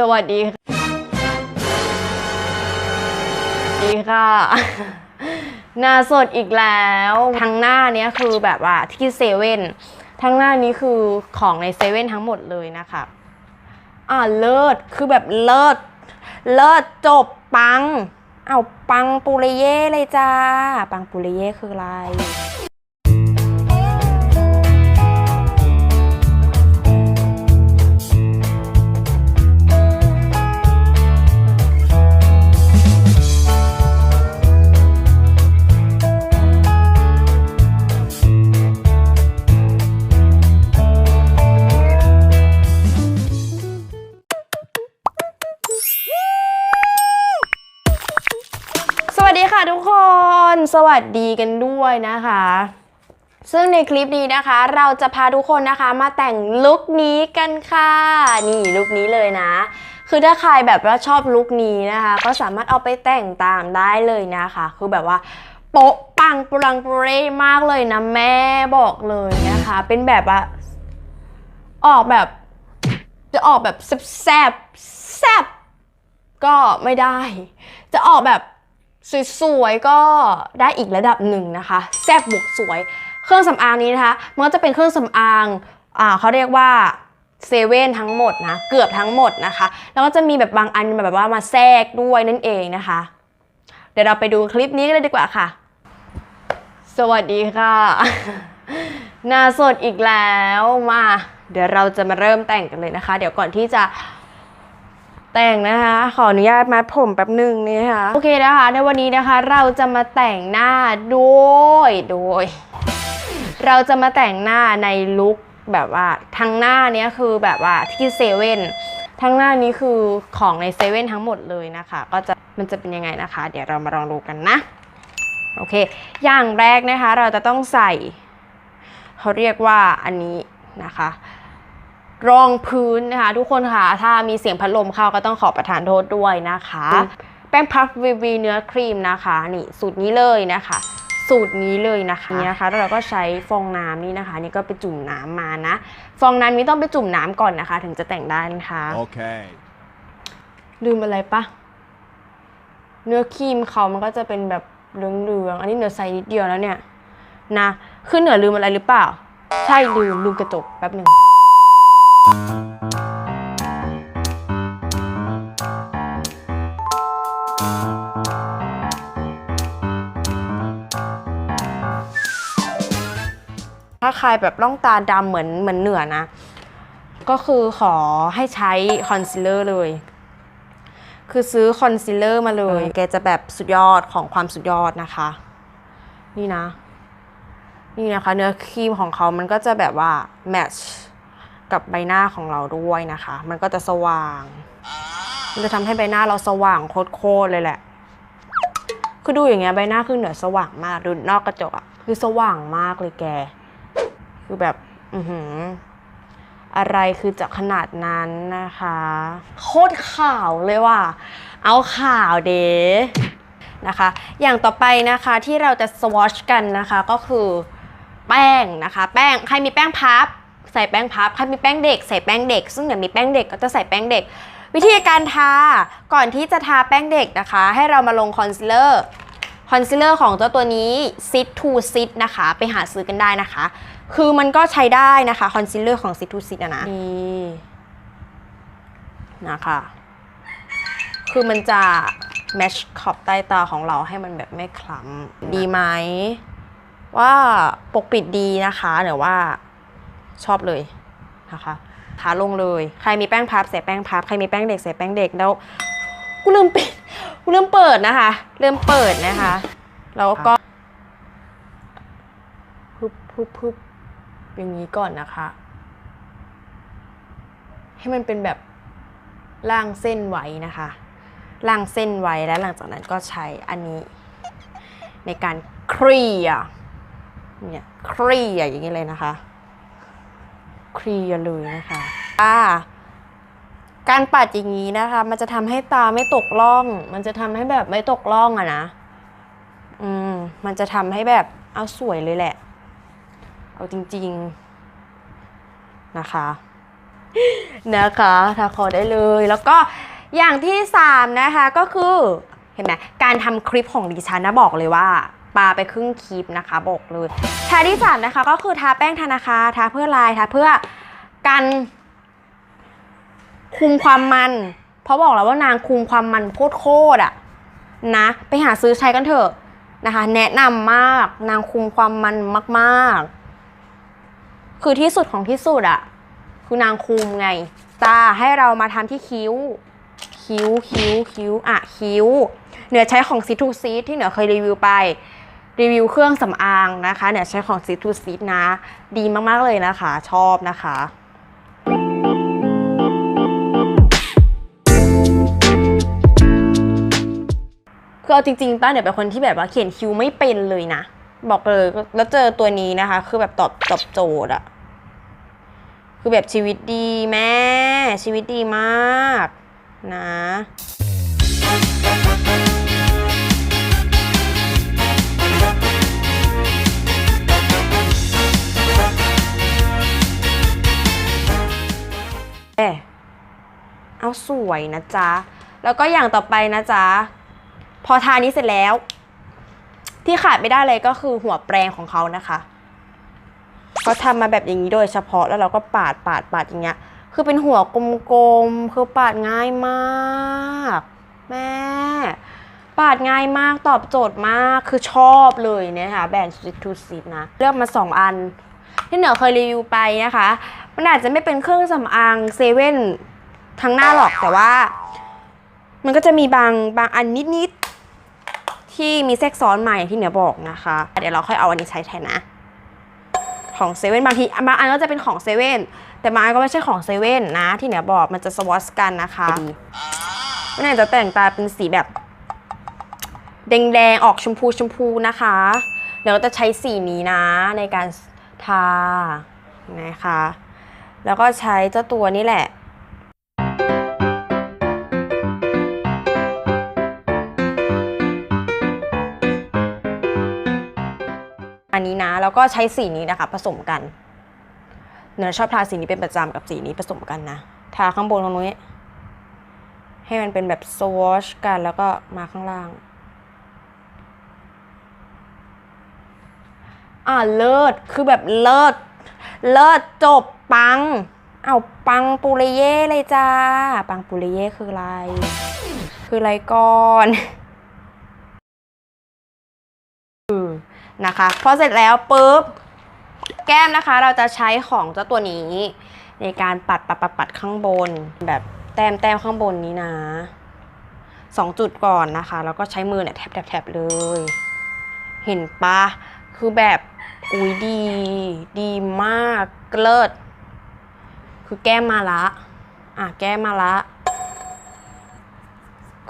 สวัสดีค่ะสวัสดีค่ะ หน้าสดอีกแล้วทั้งหน้าเนี้ยคือแบบว่าที่เซเว่นทั้งหน้านี้คือของในเซเว่นทั้งหมดเลยนะคะอ่าเลิศคือแบบเลิศเลิศจบปัง เอาปังปุริเย่เลยจ้า ปังปุริเย่คืออะไร ทุกคน สวัสดีกันด้วยนะคะ ซึ่งในคลิปนี้นะคะ เราจะพาทุกคนนะคะมาแต่งลุคนี้กันค่ะ นี่ลุคนี้เลยนะ คือถ้าใครแบบว่าชอบลุคนี้นะคะ ก็สามารถเอาไปแต่งตามได้เลยนะคะ คือแบบว่าโป๊ะปังปรังเปรมากเลยนะแม่บอกเลยนะคะ เป็นแบบว่าออกแบบ จะออกแบบแซบแซบก็ไม่ได้ จะออกแบบ สวยๆก็ได้อีกระดับหนึ่งนะคะ แซ่บบวกสวย เครื่องสำอางนี้นะคะมันก็จะเป็นเครื่องสำอางอ่าเขาเรียกว่าเซเว่นทั้งหมดนะ เกือบทั้งหมดนะคะ แล้วก็จะมีแบบบางอันแบบว่ามาแทรกด้วยนั่นเองนะคะ เดี๋ยวเราไปดูคลิปนี้กันเลยดีกว่าค่ะ สวัสดีค่ะหน้าสดอีกแล้วมา เดี๋ยวเราจะมาเริ่มแต่งกันเลยนะคะ เดี๋ยวก่อนที่จะ แต่งนะคะ ขออนุญาตมัดผมแป๊บหนึ่งนี่นะคะโอเคนะคะ ในวันนี้นะคะเราจะมาแต่งหน้าโดยโดย เราจะมาแต่งหน้าในลุคแบบว่าทั้งหน้าเนี้ยคือแบบว่าที่เซเว่นทั้งหน้านี้คือของในเซเว่นทั้งหมดเลยนะคะ ก็จะมันจะเป็นยังไงนะคะ เดี๋ยวเรามาลองดูกันนะโอเค อย่างแรกนะคะ เราจะต้องใส่ เขาเรียกว่าอันนี้นะคะ รองพื้นนะคะ ทุกคนค่ะ ถ้ามีเสียงพัดลมเข้าก็ต้องขอประทานโทษด้วยนะคะ แป้งพัฟวีวีเนื้อครีมนะคะ นี่สูตรนี้เลยนะคะ สูตรนี้เลยนะคะนี่นะคะแล้วเราก็ใช้ฟองน้ำนี่นะคะ นี่ก็ไปจุ่มน้ำมานะ ฟองน้ำนี้ต้องไปจุ่มน้ำก่อนนะคะ ถึงจะแต่งได้นะคะ Okay. ลืมอะไรปะเนื้อครีมเขามันก็จะเป็นแบบเหลืองๆอันนี้เหนือใส่นิดเดียวแล้วเนี่ยนะคือเหนือลืมอะไรหรือเปล่า ใช่ลืมลืมกระจกแป๊บหนึ่ง ถ้าใครแบบร่องตาดำเหมือนเหมือนเหนือนะ ก็คือขอให้ใช้คอนซีลเลอร์เลย คือซื้อคอนซีลเลอร์มาเลย แกจะแบบสุดยอดของความสุดยอดนะคะ นี่นะ นี่นะคะ เนื้อครีมของเขามันก็จะแบบว่าแมทช์ กับใบหน้าของเราด้วยนะคะ มันก็จะสว่าง มันจะทำให้ใบหน้าเราสว่างโคตรๆเลยแหละ คือดูอย่างเงี้ยใบหน้าคือเหนือสว่างมากดูนอกกระจกอะคือสว่างมากเลยแก คือแบบ อือหือ อะไรคือจะขนาดนั้นนะคะ โคตรข่าวเลยว่ะ เอาข่าวเดนะคะ อย่างต่อไปนะคะที่เราจะสวอชกันนะคะก็คือแป้งนะคะ แป้งใครมีแป้งพับ ใส่แป้งพับใครมีแป้งเด็กใส่แป้งเด็ก ซึ่งเดี๋ยวมีแป้งเด็กก็จะใส่แป้งเด็ก วิธีการทาก่อนที่จะทาแป้งเด็กนะคะ ให้เรามาลงคอนซีลเลอร์คอนซีลเลอร์ของเจ้าตัวนี้ Sit to Sit นะคะ ไปหาซื้อกันได้นะคะ คือมันก็ใช้ได้นะคะคอนซีลเลอร์ของ Sit to Sit อะนะนี่นะคะ คือมันจะแมชขอบใต้ตาของเราให้มันแบบไม่คล้ำดีไหมว่าปกปิดดีนะคะเดี๋ยวว่า ชอบเลยนะคะทาลงเลย ใครมีแป้งพับใส่แป้งพับ ใครมีแป้งเด็กใส่แป้งเด็กแล้วกูลืมปิดกูลืมเปิดนะคะลืมเปิดนะคะ แล้วก็พึบพึบพึบอย่างนี้ก่อนนะคะ ให้มันเป็นแบบล่างเส้นไว้นะคะล่างเส้นไว้แล้วหลังจากนั้นก็ใช้อันนี้ ในการเคลียร์เนี่ยเคลียร์อย่างนี้เลยนะคะ เคลียร์เลยนะคะอ่าการปัดอย่างนี้นะคะ มันจะทำให้ตาไม่ตกล่อง มันจะทำให้แบบไม่ตกล่องอะนะ อืม มันจะทำให้แบบเอาสวยเลยแหละ เอาจริง ๆ นะคะ นะคะทาคอได้เลย แล้วก็อย่างที่3นะคะก็คือ เห็นไหมการทำคลิปของดิฉันนะบอกเลยว่า ปาไปครึ่งคลิปนะคะบอกเลยทาที่สามนะคะก็คือทาแป้งธนาคารทาเพื่อลายทาเพื่อกันคุมความมัน เพราะบอกแล้วว่านางคุมความมันโคตรๆอะนะ ไปหาซื้อใช้กันเถอะนะคะ แนะนำมากนางคุมความมันมากๆ คือที่สุดของที่สุดอะคือนางคุมไง ตาให้เรามาทำที่คิ้ว คิ้วคิ้วคิ้วอะคิ้ว เหนือใช้ของซิทูซีที่เหนือเคยรีวิวไป รีวิวเครื่องสำอางนะคะเหนือใช้ของซิทูซีนะ ดีมากๆเลยนะคะ ชอบนะคะคือเอาจริงๆป้าเนี่ยเป็นคนที่แบบว่าเขียนคิวไม่เป็นเลยนะ บอกเลยแล้วเจอตัวนี้นะคะ คือแบบตอบตอบโจทย์อะคือแบบชีวิตดีแม่ ชีวิตดีมากนะ เอาสวยนะจ๊ะ แล้วก็อย่างต่อไปนะจ๊ะ พอทานี้เสร็จแล้ว ที่ขาดไม่ได้เลยก็คือหัวแปรงของเขานะคะเขาทำมาแบบอย่างนี้โดยเฉพาะแล้วเราก็ปาดปาดปาดอย่างเงี้ย คือเป็นหัวกลมๆ คือปาดง่ายมาก แม่ ปาดง่ายมากตอบโจทย์มากคือชอบเลยเนี่ยค่ะแบรนด์ Sweet to Sweet นะ เลือกมา 2 อัน ที่เหนือเคยรีวิวไปนะคะ มันอาจจะไม่เป็นเครื่องสำอางเซเว่น ทั้งหน้าหรอกแต่ว่า มันก็จะมีบางบางอันนิดๆที่มีแทรกซ้อนมาอย่างที่เหนือบอกนะคะ เดี๋ยวเราค่อยเอาอันนี้ใช้แทนนะ ของเซเว่นบางทีบางอันก็จะเป็นของเซเว่นแต่บางอันก็ไม่ใช่ของเซเว่นนะ ที่เหนือบอกมันจะสวอชกันนะคะมันอาจจะแต่งตาเป็นสีแบบแดงๆออกชมพูชมพูนะคะ เดี๋ยวเราจะใช้สีนี้นะในการทานะคะ แล้วก็ใช้เจ้าตัวนี้แหละ นี้นะ แล้วก็ใช้สีนี้นะคะ ผสมกันเนยชอบทาสีนี้เป็นประจำกับสีนี้ผสมกันนะ ทาข้างบนตรงนี้ ให้มันเป็นแบบสวอชกันแล้วก็มาข้างล่าง อ่าเลิศ คือแบบเลิศ เลิศจบปัง เอาปังปุริเย่เลยจ้า ปังปุริเย่คืออะไร คืออะไรก่อน นะคะพอเสร็จแล้วปุ๊บแก้มนะคะ เราจะใช้ของเจ้าตัวนี้ ในการปัดปัดปัดปัดข้างบน แบบแต้มแต้มข้างบนนี้นะสองจุดก่อนนะคะ แล้วก็ใช้มือเนี่ยแทบแทบแทบเลย เห็นปะคือแบบอุ้ยดี ดีมากเลิศคือแก้มมาละ อะแก้มมาละ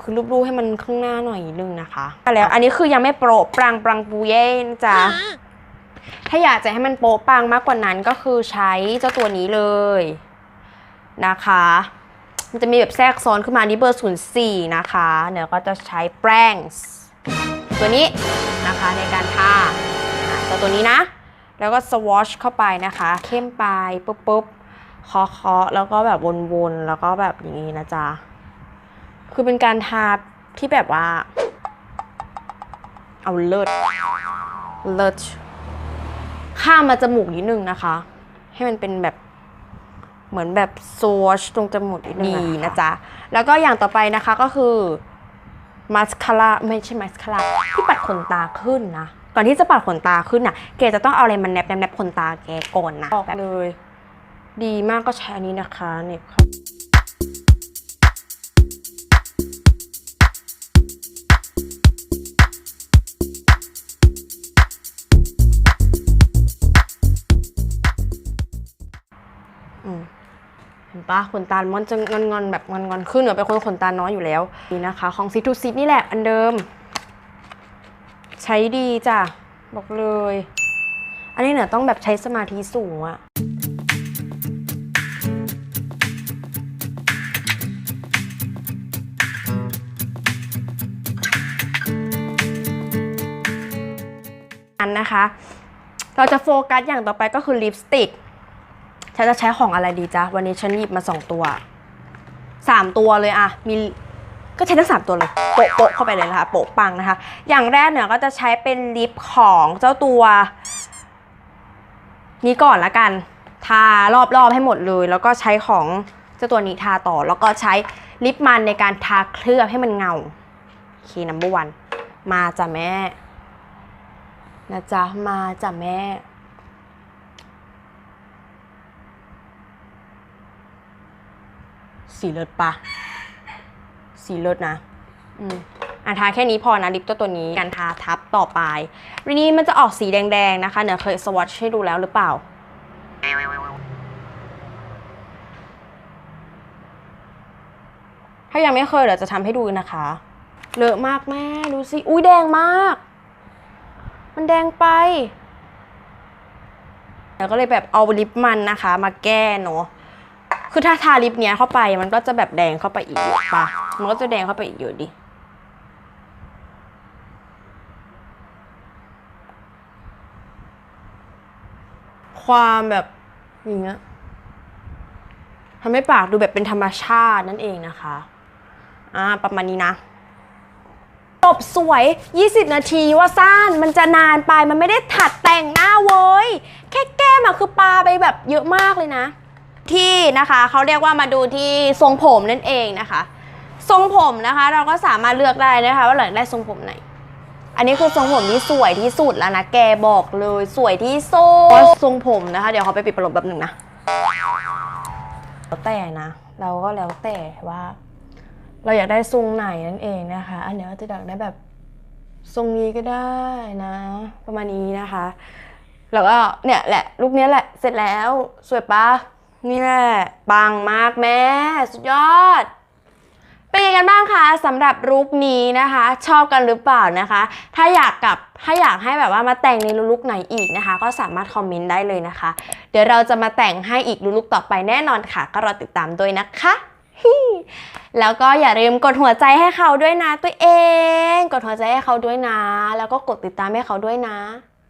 คือรูปๆให้มันข้างหน้าหน่อยนึงนะคะแล้วอันนี้คือยังไม่โปรปรางปรางปูเย่นะจ๊ะถ้าอยากจะให้มันโป๊ะปังมากกว่านั้นก็คือใช้เจ้าตัวนี้เลยนะคะ มันจะมีแบบแทรกซ้อนขึ้นมานี่เบอร์04นะคะเดี๋ยวก็จะใช้แป้งตัวนี้นะคะในการทาอะเจ้าตัวนี้นะ แล้วก็สวอชเข้าไปนะคะ เข้มไปปุ๊บปุ๊บเคาะเคาะแล้วก็แบบวนๆ แล้วก็แบบอย่างนี้นะจ๊ะ คือเป็นการทาที่แบบว่า เอาเลิศเลิศข้ามมาจมูกนิดนึงนะคะ ให้มันเป็นแบบเหมือนแบบโซชตรงจมูกนิดนึงนะจ๊ะ แล้วก็อย่างต่อไปนะคะก็คือมาสคาร่าไม่ใช่มาสคาร่าที่ปัดขนตาขึ้นนะ ก่อนที่จะปัดขนตาขึ้นน่ะ เกจะต้องเอาอะไรมันแนบแนบแนบขนตาแกก่อนนะแบบเลย ดีมากก็ใช้อันนี้นะคะเนี่ย เห็นปะขนตามันจะงอนงอนๆแบบงอนงอนๆขึ้นเหนือเป็นคนขนตาน้อยอยู่แล้ว นี่นะคะ ของซิทูซินี่แหละอันเดิม ใช้ดีจ้ะ บอกเลย อันนี้เหนือต้องแบบใช้สมาธิสูงอะอันนะคะ เราจะโฟกัสอย่างต่อไปก็คือลิปสติก ฉันจะใช้ของอะไรดีจ๊ะ วันนี้ฉันหยิบมาสองตัวสามตัวเลยอะมีก็ใช้ทั้งสามตัวเลยโปะโปะเข้าไปเลยนะคะ โปะปังนะคะ อย่างแรกเนี่ยก็จะใช้เป็นลิปของเจ้าตัว นี้ก่อนละกัน ทารอบๆให้หมดเลย แล้วก็ใช้ของเจ้าตัวนี้ทาต่อ แล้วก็ใช้ลิปมันในการทาเคลือบให้มันเงาโอเคนัมเบอร์วันมาจ้ะแม่ นะจ๊ะ มาจ้ะแม่ สีเลิศปะสีเลิศนะ อืมอะทาแค่นี้พอนะลิปตัวตัวนี้การทาทับต่อไปวันนี้มันจะออกสีแดงๆนะคะเดี๋ยวเคยสวอตช์ให้ดูแล้วหรือเปล่า ถ้ายังไม่เคยเดี๋ยวจะทำให้ดูนะคะ เลอะมากแม่ดูสิ อุ้ยแดงมาก มันแดงไปแล้วก็เลยแบบเอาลิปมันนะคะ มาแก้เนาะ คือถ้าทาลิปเนี้ยเข้าไปมันก็จะแบบแดงเข้าไปอีกปะมันก็จะแดงเข้าไปอีกเยอะดิความแบบอย่างเงี้ยทำให้ปากดูแบบเป็นธรรมชาตินั่นเองนะคะ อ่า ประมาณนี้นะ จบสวย 20 นาทีว่าสั้น มันจะนานไป มันไม่ได้ถัดแต่งหน้าเว้ย แค่แก้มอะคือปาไปแบบเยอะมากเลยนะ ที่นะคะเขาเรียกว่ามาดูที่ทรงผมนั่นเองนะคะ ทรงผมนะคะ เราก็สามารถเลือกได้นะคะ ว่าเราอยากได้ทรงผมไหน อันนี้คือทรงผมที่สวยที่สุดแล้วนะแกบอกเลยสวยที่สุดทรงผมนะคะ เดี๋ยวเขาไปปิดประลบแบบหนึ่งนะแล้วแต่นะ เราก็แล้วแต่ว่า เราอยากได้ทรงไหนนั่นเองนะคะ อันเนี้ยจะอยากได้แบบทรงนี้ก็ได้นะ ประมาณนี้นะคะ แล้วก็เนี่ยแหละลูกเนี้ยแหละเสร็จแล้วสวยปะ นี่แหละปังมากแม่สุดยอด เป็นยังไงกันบ้างคะสำหรับลุคนี้นะคะ ชอบกันหรือเปล่านะคะ ถ้าอยากกับถ้าอยากให้แบบว่ามาแต่งในลุคไหนอีกนะคะ ก็สามารถคอมเมนต์ได้เลยนะคะ เดี๋ยวเราจะมาแต่งให้อีกลุคต่อไปแน่นอนค่ะ ก็รอติดตามด้วยนะคะแล้วก็อย่าลืมกดหัวใจให้เขาด้วยนะตัวเอง กดหัวใจให้เขาด้วยนะ แล้วก็กดติดตามให้เขาด้วยนะ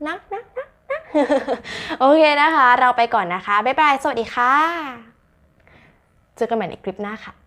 นะนะนะนะ โอเคนะคะ เราไปก่อนนะคะ บ๊ายบาย สวัสดีค่ะ เจอกันใหม่ในคลิปหน้าค่ะ